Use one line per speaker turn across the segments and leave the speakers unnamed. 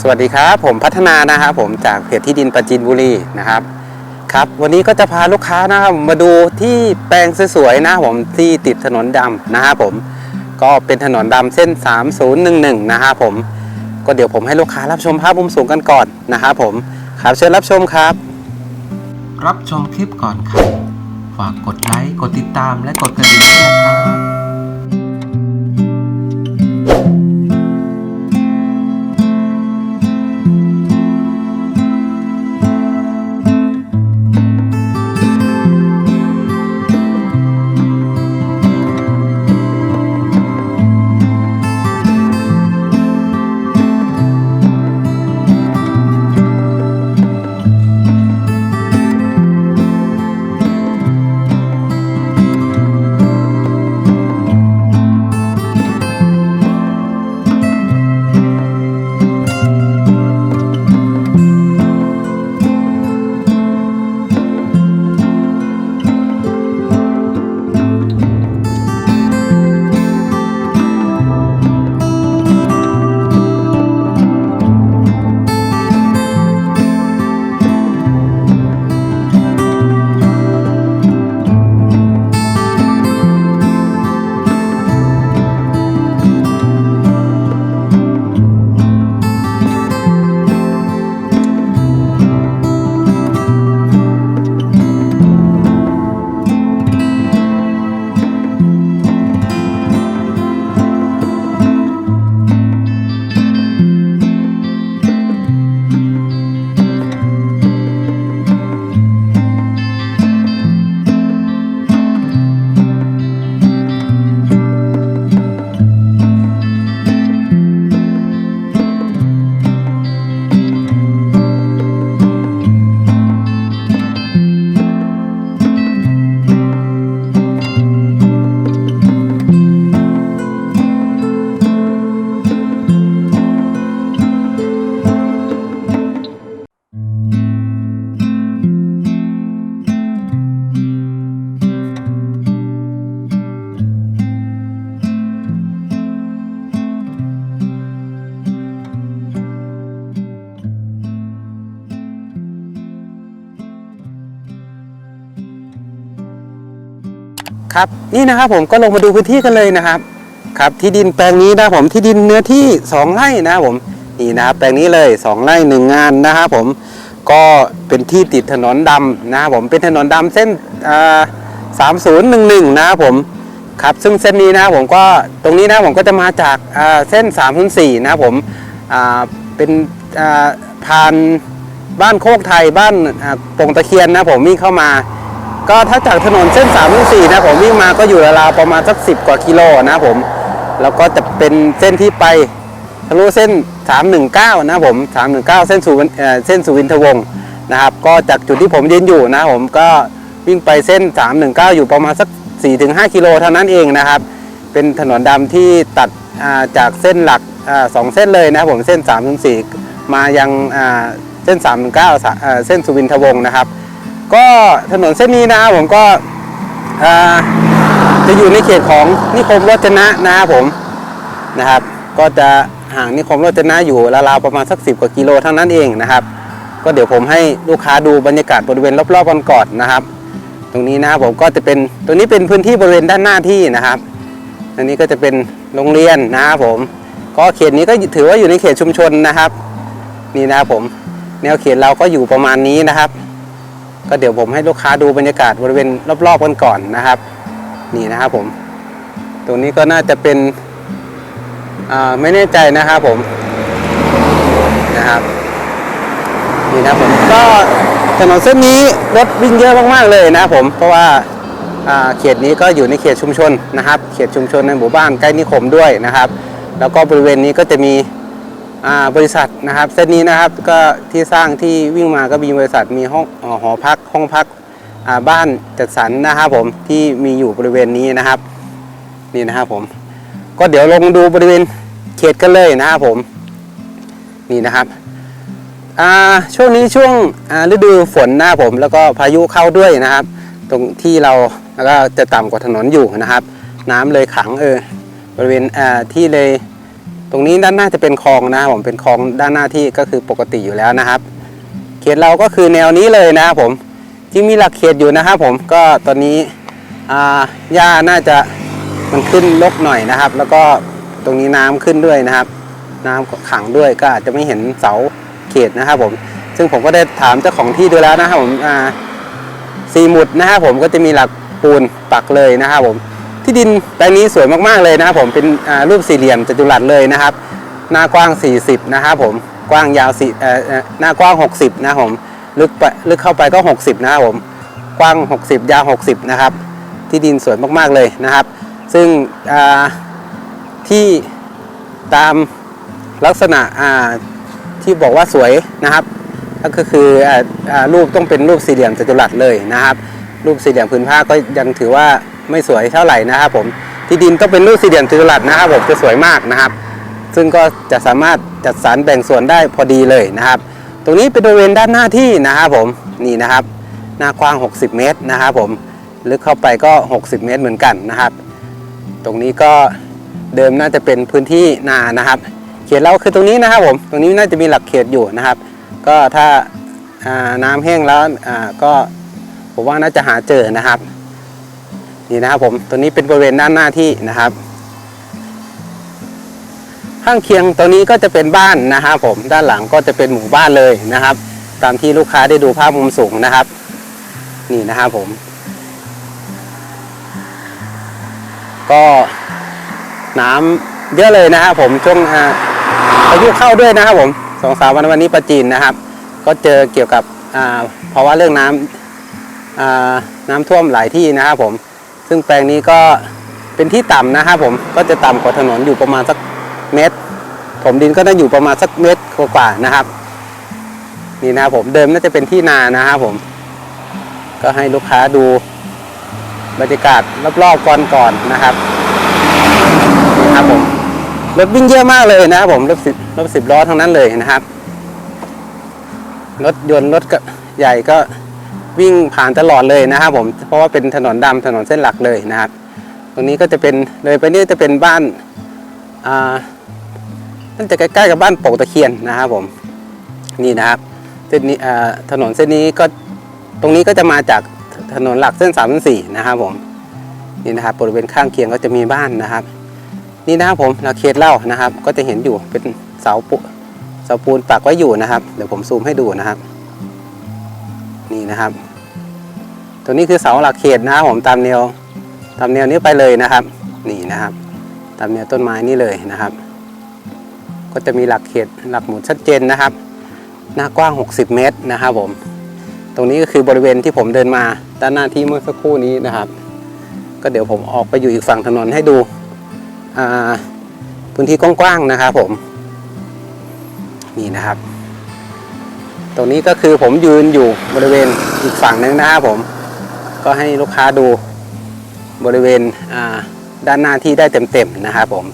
สวัสดีครับ ผมพัฒนานะครับผมจากเพจที่ดินประจินบุรีนะครับครับวันนี้ก็จะพาลูกค้านะครับมาดูที่แปลงสวยๆนะผมที่ติดถนนดำนะครับผมก็เป็นถนนดำเส้น 3011นะครับผมก็เดี๋ยวผมให้ลูกค้ารับชมภาพมุมสูงกันก่อนนะครับผมครับเชิญรับชมครับ รับชมคลิปก่อนครับฝากกดไลค์กดติดตามและกดกระดิ่งด้วยนะครับ ครับนี่นะครับผมก็ลงมาดูพื้นที่กันเลยนะครับ ครับที่ดินแปลงนี้นะผมที่ดินเนื้อที่ 2 ไร่นะผมนี่นะครับแปลงนี้เลย 2 ไร่หนึ่งงานนะครับผมก็เป็นที่ติดถนนดำนะครับผมเป็นถนนดำเส้นสามศูนย์หนึ่งหนึ่งนะครับผมครับซึ่งเส้นนี้นะผมก็ตรงนี้นะผมก็จะมาจากอ่าเส้น3ามสี่นะครับผมอ่าเป็นอ่าผ่านบ้านโคกไทยบ้านโป่งตะเคียนนะผมวิ่งเข้ามา ก็ถ้าจากถนนเส้น3ามสี่นะผมวิ่งมาก็อยู่ราวๆประมาณสัก10กว่ากิโลนะผม แล้วก็จะเป็นเส้นที่ไปทะลุเส้น 319 นะผม 319 เส้นสุวรรณเอ่เส้นสุวินทวงศ์นะครับ ก็จากจุดที่ผมยืนอยู่นะผมก็วิ่งไปเส้น 319 อยู่ประมาณสัก 4-5 กิโลเท่านั้นเองนะครับ เป็นถนนดำที่ตัดจากเส้นหลักสองเส้นเลยนะผมเส้น3-4 มายังอ่าเส้น 319สะอ่าเส้นสุวินทวงศ์นะครับ ก็ถนนเส้นนี้นะครับผมก็จะอยู่ในเขตของนิคมรจนะนะครับผมนะครับ ก็จะห่างนิคมรจนะอยู่ราวๆประมาณสักสิบกว่ากิโลเท่านั้นเองนะครับ ก็เดี๋ยวผมให้ลูกค้าดูบรรยากาศบริเวณรอบๆกันก่อนนะครับ ตรงนี้นะครับผมก็จะเป็นตรงนี้เป็นพื้นที่บริเวณด้านหน้าที่นะครับตรงนี้ก็จะเป็นโรงเรียนนะครับผม ก็เขตนี้ก็ถือว่าอยู่ในเขตชุมชนนะครับ นี่นะครับผม แนวเขตเราก็อยู่ประมาณนี้นะครับ ก็เดี๋ยวผมให้ลูกค้าดูบรรยากาศบริเวณรอบๆกันก่อนนะครับ นี่นะครับผม ตรงนี้ก็น่าจะเป็นไม่แน่ใจนะครับผมนะครับนี่นะครับผมก็ถนนเส้นนี้รถวิ่งเยอะมากๆเลยนะครับผมเพราะว่าเขตนี้ก็อยู่ในเขตชุมชนนะครับ เขตชุมชนในหมู่บ้านใกล้นิคมด้วยนะครับ แล้วก็บริเวณนี้ก็จะมี บริษัทนะครับเส้นนี้นะครับก็ที่สร้างที่วิ่งมาก็มีบริษัทมีห้องหอพักห้องพักบ้านจัดสรรนะครับผมที่มีอยู่บริเวณนี้นะครับนี่นะครับผมก็เดี๋ยวลงดูบริเวณเขตกันเลยนะครับผมนี่นะครับช่วงนี้ช่วงฤดูฝนนะผม แล้วก็พายุเข้าด้วยนะครับ ตรงที่เราแล้วก็จะต่ำกว่าถนนอยู่นะครับ น้ำเลยขังเออบริเวณที่เลย รงนี้ด้านหน้าจะเป็นคลองนะครับผมเป็นคลองด้านหน้าที่ก็คือปกติอยู่แล้วนะครับ เขตเราก็คือแนวนี้เลยนะครับผมที่มีหลักเขตอยู่นะครับผมก็ตอนนี้อ่าหญ้าน่าจะมันขึ้นลกหน่อยนะครับ แล้วก็ตรงนี้น้ำขึ้นด้วยนะครับ น้ำขังด้วยก็อาจจะไม่เห็นเสาเขตนะครับผมซึ่งผมก็ได้ถามเจ้าของที่ดูแล้วนะครับผมอ่าสี่หมุดนะครับผมก็จะมีหลักปูนปักเลยนะครับผม ที่ดินแปลงนี้สวยมากๆเลยนะครับผมเป็นรูปสี่เหลี่ยมจัตุรัสเลยนะครับ หน้ากว้าง 40 นะครับผมกว้างยาวสี่หน้ากว้าง 60 นะผมลึกไปลึกเข้าไปก็ 60 นะครับผมกว้าง 60 ยาว 60 นะครับ ที่ดินสวยมากๆเลยนะครับ ซึ่งที่ตามลักษณะที่บอกว่าสวยนะครับ ก็คือออรูปต้องเป็นรูปสี่เหลี่ยมจัตุรัสเลยนะครับ รูปสี่เหลี่ยมพื้นผ้าก็ยังถือว่า ไม่สวยเท่าไหร่นะครับผมที่ดินต้องเป็นรูปสี่เหลี่ยมจัตุรัสนะครับผมจะสวยมากนะครับ ซึ่งก็จะสามารถจัดสรรแบ่งส่วนได้พอดีเลยนะครับ ตรงนี้เป็นบริเวณด้านหน้าที่นะครับผมนี่นะครับ หน้ากว้าง 60 เมตรนะครับผมลึกเข้าไปก็ 60 เมตรเหมือนกันนะครับ ตรงนี้ก็เดิมน่าจะเป็นพื้นที่นานะครับ เขตเราคือตรงนี้นะครับผมตรงนี้น่าจะมีหลักเขตอยู่นะครับ ก็ถ้าน้ำแห้งแล้วก็ผมว่าน่าจะหาเจอนะครับ นี่นะครับผมตัวนี้เป็นบริเวณด้านหน้าที่นะครับ ข้างเคียงตัวนี้ก็จะเป็นบ้านนะครับผมด้านหลังก็จะเป็นหมู่บ้านเลยนะครับ ตามที่ลูกค้าได้ดูภาพมุมสูงนะครับ นี่นะครับผม ก็น้ำเยอะเลยนะครับผมช่วงอาพายุเข้าด้วยนะครับผมสองสามวันวันนี้ประจีนนะครับ ก็เจอเกี่ยวกับอ่าเพราะว่าเรื่องน้ำอ่าน้ำท่วมหลายที่นะครับผม ซึ่งแปลงนี้ก็เป็นที่ต่ำนะครับผมก็จะต่ำกว่าถนนอยู่ประมาณสักเมตร ถมดินก็ได้อยู่ประมาณสักเมตรกว่าๆนะครับ นี่นะครับผมเดิมน่าจะเป็นที่นานะครับผม ก็ให้ลูกค้าดูบรรยากาศรอบๆก่อนก่อนๆนะครับนี่ครับผมรถวิ่งเยอะมากเลยนะครับผมรถสิบรถสิบล้อทั้งนั้นเลยนะครับรถยนต์รถก็ใหญ่ก็ วิ่งผ่านตลอดเลยนะครับผมเพราะว่าเป็นถนนดำถนนเส้นหลักเลยนะครับ ตรงนี้ก็จะเป็นเลยไปนี่จะเป็นบ้านอ่าน่าจะใกล้ๆกับบ้านโป่งตะเคียนนะครับผมนี่นะครับเส้นนี้อ่าถนนเส้นนี้ก็ตรงนี้ก็จะมาจากถนนหลักเส้นสามสี่นะครับผมนี่นะครับบริเวณข้างเคียงก็จะมีบ้านนะครับ นี่นะครับผมเราเขตเล่านะครับ ก็จะเห็นอยู่เป็นเสาปูเสาปูนปักไว้อยู่นะครับ เดี๋ยวผมซูมให้ดูนะครับ นี่นะครับ ตัวนี้คือเสาหลักเขตนะครับผมตามแนวตามแนวนี้ไปเลยนะครับ นี่นะครับ ตามแนวต้นไม้นี่เลยนะครับ ก็จะมีหลักเขตหลักหมุดชัดเจนนะครับ หน้ากว้าง 60 เมตรนะครับผม ตรงนี้ก็คือบริเวณที่ผมเดินมาด้านหน้าที่เมื่อสักครู่นี้นะครับ ก็เดี๋ยวผมออกไปอยู่อีกฝั่งถนนให้ดูพื้นที่กว้างๆนะครับผม นี่นะครับ ตรงนี้ก็คือผมยืนอยู่บริเวณอีกฝั่งหนึงนะครับผม ก็ให้ลูกค้าดูบริเวณด้านหน้าที่ได้เต็มๆนะครับผม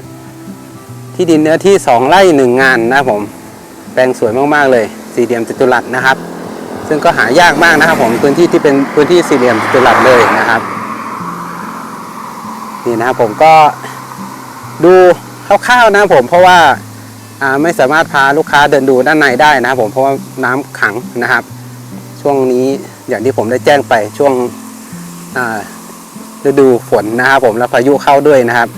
ที่ดินเนื้อที่ 2 ไร่ 1 งานนะครับผม แปลงสวยมากๆเลยสี่เหลี่ยมจัตุรัสนะครับ ซึ่งก็หายากมากนะครับผมพื้นที่ที่เป็นพื้นที่สี่เหลี่ยมจัตุรัสเลยนะครับนี่นะครับผมก็ดูคร่าวๆนะผมเพราะว่า ไม่สามารถพาลูกค้าเดินดูด้านในได้นะครับผมเพราะว่าน้ำขังนะครับ ช่วงนี้อย่างที่ผมได้แจ้งไปช่วงฤดูฝนนะครับ ผมแล้วพายุเข้าด้วยนะครับ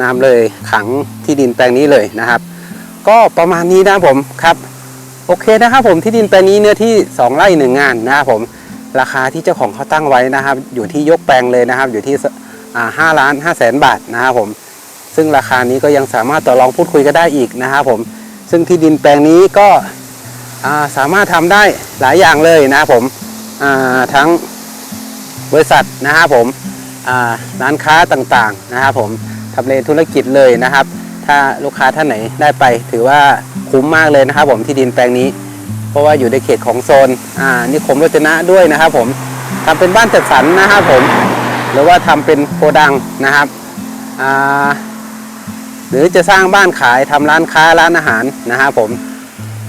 น้ำเลยขังที่ดินแปลงนี้เลยนะครับ ก็ประมาณนี้นะครับผมครับโอเคนะครับผมที่ดินแปลงนี้เนื้อที่ 2ไร่หนึ่งงานนะครับผมราคาที่เจ้าของเขาตั้งไว้นะครับ อยู่ที่ยกแปลงเลยนะครับ อยู่ที่ห้าล้านห้าแสนบาทนะครับผม ซึ่งราคานี้ก็ยังสามารถต่อรองพูดคุยกันได้อีกนะครับผม ซึ่งที่ดินแปลงนี้ก็าสามารถทำได้หลายอย่างเลยนะครับผมทั้งบริษัทนะครับผมร้านค้าต่างๆนะครับผมทำเลธุรกิจเลยนะครับ ถ้าลูกค้าท่านไหนได้ไป ถือว่าคุ้มมากเลยนะครับผมที่ดินแปลงนี้ เพราะว่าอยู่ในเขตของโซนอ่านิคมโรจนะด้วยนะครับผมทำเป็นบ้านจัดสรรนะครับผม หรือว่าทำเป็นโกดังนะครับ หรือจะสร้างบ้านขายทำร้านค้าร้านอาหารนะครับผม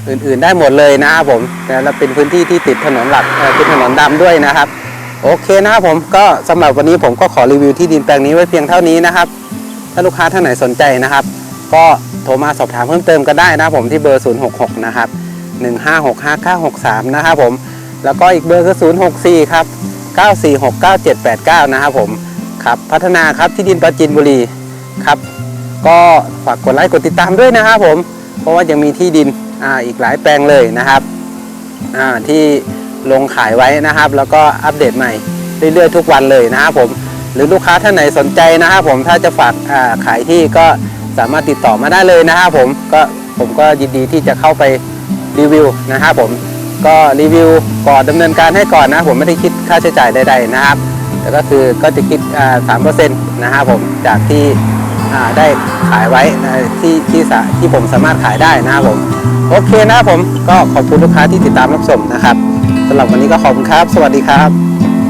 อื่นๆได้หมดเลยนะครับผมแต่เราเป็นพื้นที่ที่ติดถนนหลักเอ่อติดถนนดำด้วยนะครับ โอเคนะครับผมก็สำหรับวันนี้ผมก็ขอรีวิวที่ดินแปลงนี้ไว้เพียงเท่านี้นะครับ ถ้าลูกค้าท่านไหนสนใจนะครับ ก็โทรมาสอบถามเพิ่มเติมก็ได้นะครับผมที่เบอร์ 066 นะครับ1565963 นะครับผม แล้วก็อีกเบอร์ก็064 ครับ 9469789 นะครับผม ครับ พัฒนาครับที่ดินปราจีนบุรี ครับ ก็ฝากกดไลค์กดติดตามด้วยนะครับผม เพราะว่ายังมีที่ดินอ่าอีกหลายแปลงเลยนะครับอ่าที่ลงขายไว้นะครับ แล้วก็อัปเดตใหม่เรื่อยๆทุกวันเลยนะครับผมหรือลูกค้าท่านไหนสนใจนะครับผมถ้าจะฝากอ่าขายที่ก็สามารถติดต่อมาได้เลยนะครับผมก็ผมก็ยินดีที่จะเข้าไปรีวิวนะครับผมก็รีวิวก่อนดำเนินการให้ก่อนนะผมไม่ได้คิดค่าใช้จ่ายใดๆนะครับ แต่ก็คือก็จะคิดสามเปอร์เซ็นต์นะครับผมจากที่ ได้ขายไว้ที่ที่ที่ผมสามารถขายได้นะครับผมโอเคนะครับผมก็ขอบคุณลูกค้าที่ติดตามรับชมนะครับสำหรับวันนี้ก็ขอบคุณครับ สวัสดีครับ